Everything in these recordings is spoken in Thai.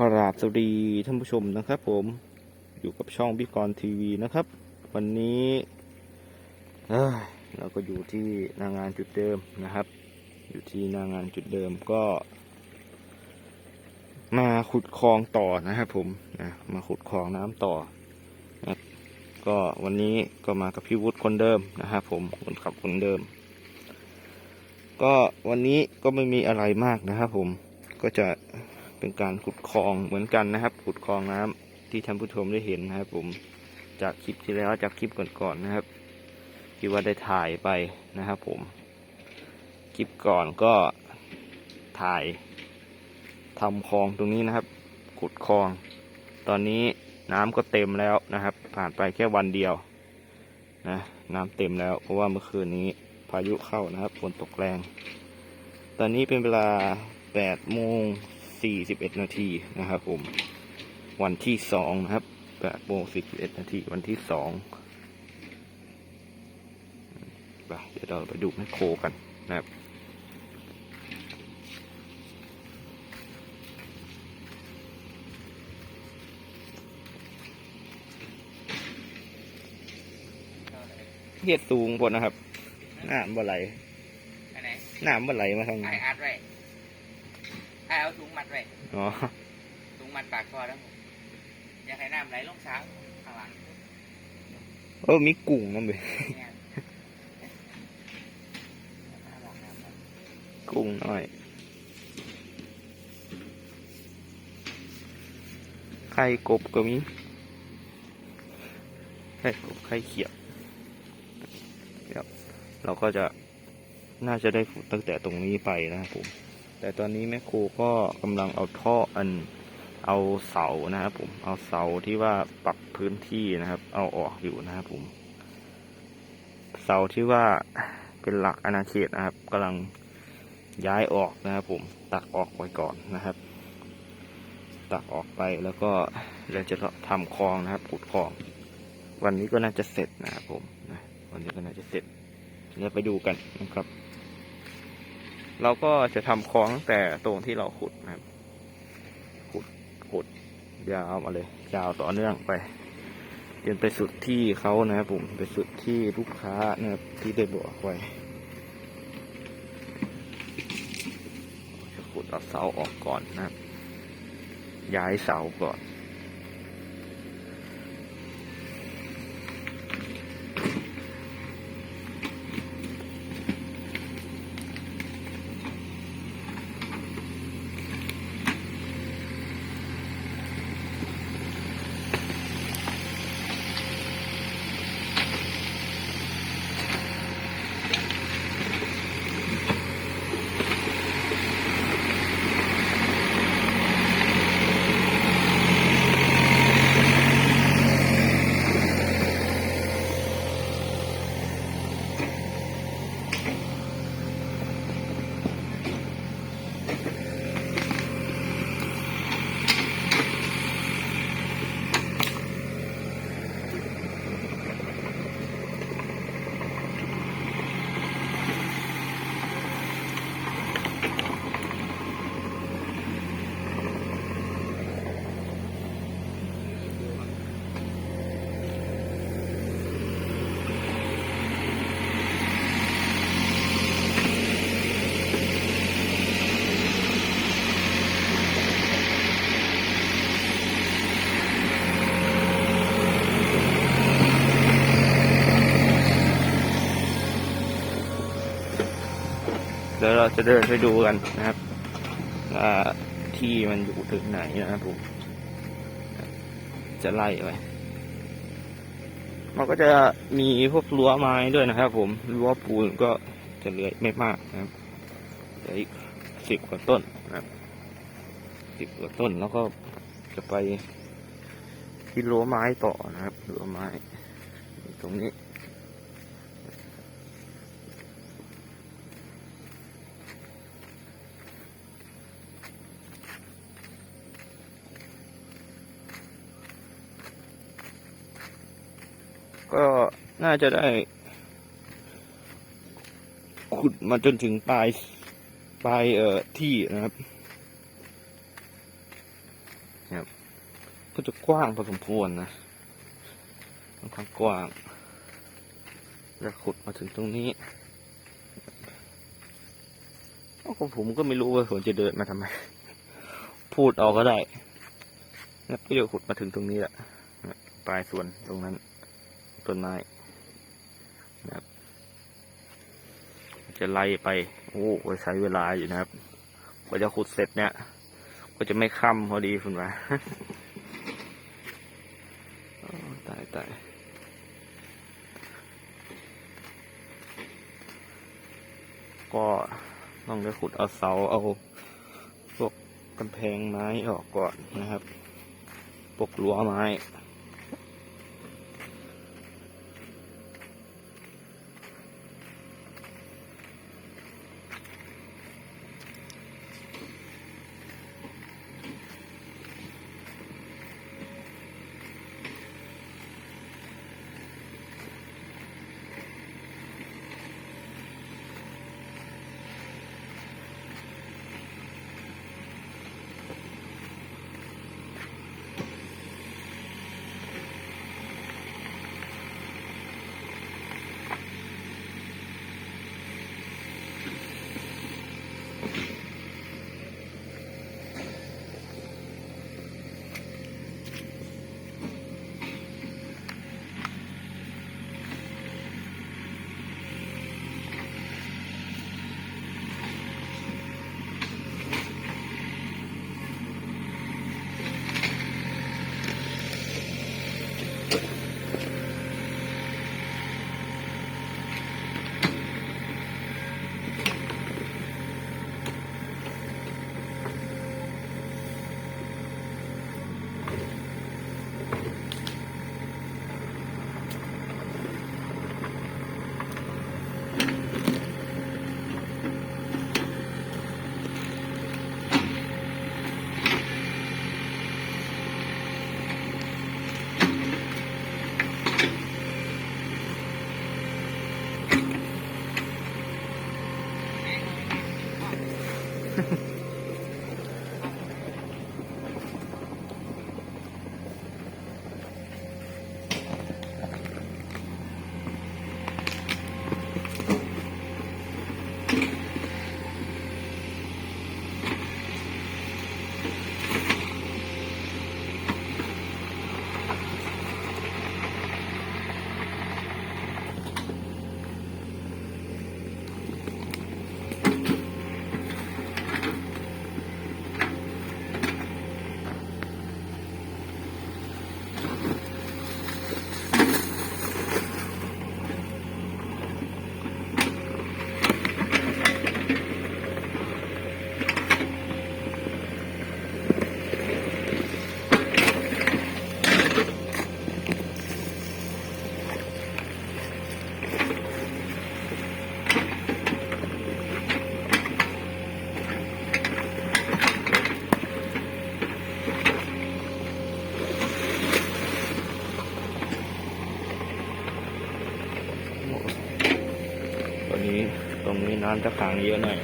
ขราบสวัสดีท่านผู้ชมนะครับ ผมอยู่กับช่องบิกรทีวีนะครับ วันนี้เอเราก็อยู่ที่หนางานจุดเดิมนะครับ อยู่ที่หนางานจุดเดิมก็ มาขุดคลองต่อนะครับผมนะมาขุดคลองน้ำต่อนะก็วันนี้ก็มากับพี่วุฒิคนเดิมนะครับผมคนขับคนเดิม ก็วันนี้ก็ไม่มีอะไรมากนะครับผมก็จะ เป็นการขุดคลองเหมือนกันนะครับ ขุดคลองน้ำที่ท่านผู้ชมได้เห็นนะครับ ผมจากคลิปที่แล้วจากคลิปก่อนๆนะครับที่ว่าได้ถ่ายไปนะครับ ผมคลิปก่อนก็ถ่ายทำคลองตรงนี้นะครับ ขุดคลอง ตอนนี้น้ำก็เต็มแล้วนะครับ ผ่านไปแค่วันเดียวนะน้ำเต็มแล้ว เพราะว่าเมื่อคืนนี้พายุเข้านะครับฝนตกแรง ตอนนี้เป็นเวลา8โมง 41 นาทีนะครับผม วันที่สองนะครับ8โมง41 นาทีวันที่สองไปเดี๋ยวเราไปดูแมคโครกันนะครับเฮ็ดสูงพดนะครับน้ำบ่ไหลอันไหนน้ำบ่ไหลมาทางไอนี้อัดไว้ ไอเอาถุงมัดไว้อ๋อถุงมัดปากคอแล้วผมอยากให้น้ำไหลลงช้างข้างหลังเออมีกุ้งนั่นเลยเนี่ยข้างหลังน้ำไหลกุ้งน้อยไข่กบก็มีไข่กบไข่เขียดเดี๋ยวเราก็จะน่าจะได้ขุดตั้งแต่ตรงนี้ไปนะครับผม แต่ตอนนี้แม่ครูก็กำลังเอาท่ออันเอาเสานะครับผมเอาเสาที่ว่าปรับพื้นที่นะครับ เอาออกอยู่นะครับผมเสาที่ว่าเป็นหลักอาณาเขตนะครับกำลังย้ายออกนะครับผมตักออกไว้ก่อนนะครับ ตักออกไปแล้วก็เราจะทำคลองนะครับขุดคลอง วันนี้ก็น่าจะเสร็จนะครับผมนะวันนี้ก็น่าจะเสร็จเดี๋ยวไปดูกันนะครับ เราก็จะทำคลองตั้งแต่ตรงที่เราขุดนะครับ ขุดขุดยาวมาเลย ยาวต่อเนื่องไปจนไปสุดที่เขานะครับผมไปสุดที่ลูกค้านะครับที่ได้บอกไว้จะขุดเอาเสาออกก่อนนะครับ ย้ายเสาก่อน ดี๋ยวเราจะเดินไปดูกันนะครับว่าที่มันอยู่ถึงไหนนะครับผมจะไล่ไปมันก็จะมีพวกรั้วไม้ด้วยนะครับ ผมรั้วปูนก็จะเหลือไม่มากนะครับเหลืออีกสิบกว่าต้นนะครับสิบกว่าต้นแล้วก็จะไปที่รั้วไม้ต่อนะครับรั้วไม้ ตรงนี้ ก็น่าจะได้ ขุดมาจนถึงปลายปลายเอ่อที่นะครับนะครับก็จะกว้างพอสมควรนะค่อนข้างกว้างแล้วขุดมาถึงตรงนี้เอ้าก็ผมก็ไม่รู้ว่าผมจะเดินมาทำไม พูดออกก็ได้นะก็เดี๋ยวขุดมาถึงตรงนี้แหละปลายส่วนตรงนั้น ต้นไม้นะครับ จะไล่ไป โอ้ใช้เวลาอยู่นะครับกว่าจะขุดเสร็จเนี่ย ก็จะไม่ค่ำพอดีคุณวะโอ้ตายตายก็ต้องได้ขุดเอาเสาเอาพวกกำแพงไม้ออกก่อนนะครับ ปกรั้วไม้ รงนี้น้ำจะขังเยอะหน่อย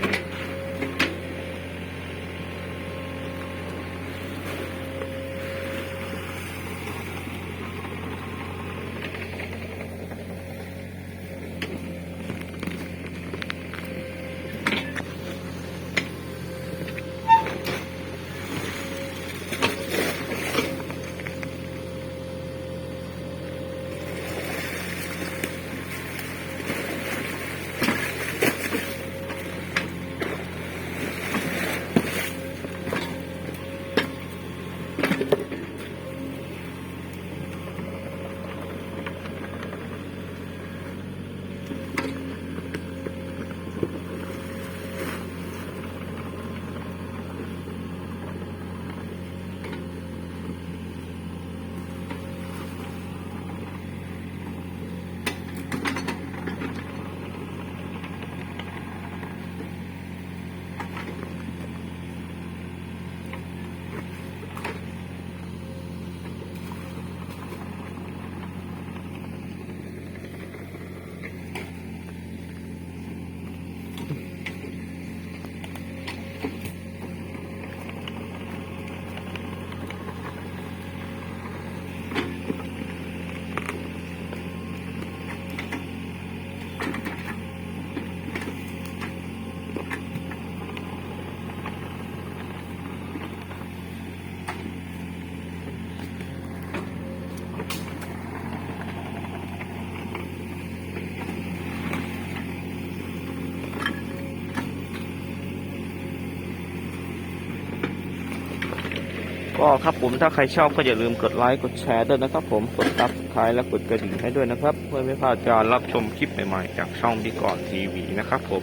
ก็ครับผมถ้าใครชอบก็อย่าลืมกดไลค์กดแชร์ด้วยนะครับผมกดซับสไครต์และกดกระดิ่งให้ด้วยนะครับเพื่อไม่พลาดการรับชมคลิปใหม่ๆจากช่องพี่ก่อนทีวีนะครับผม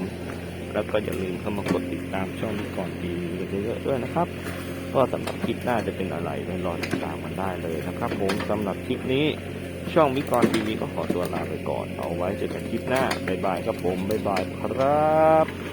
แล้วก็อย่าลืมเข้ามากดติดตามช่องพี่ก่อนทีวีเยอะๆด้วยนะครับก็สำหรับคลิปหน้าจะเป็นอะไรไปรอติดตามมันได้เลยนะครับผมสำหรับคลิปนี้ช่องมิกรทีวีก็ขอตัวลาไปก่อน เอาไว้เจอกันคลิปหน้า บ๊ายบายครับผม บ๊ายบายครับ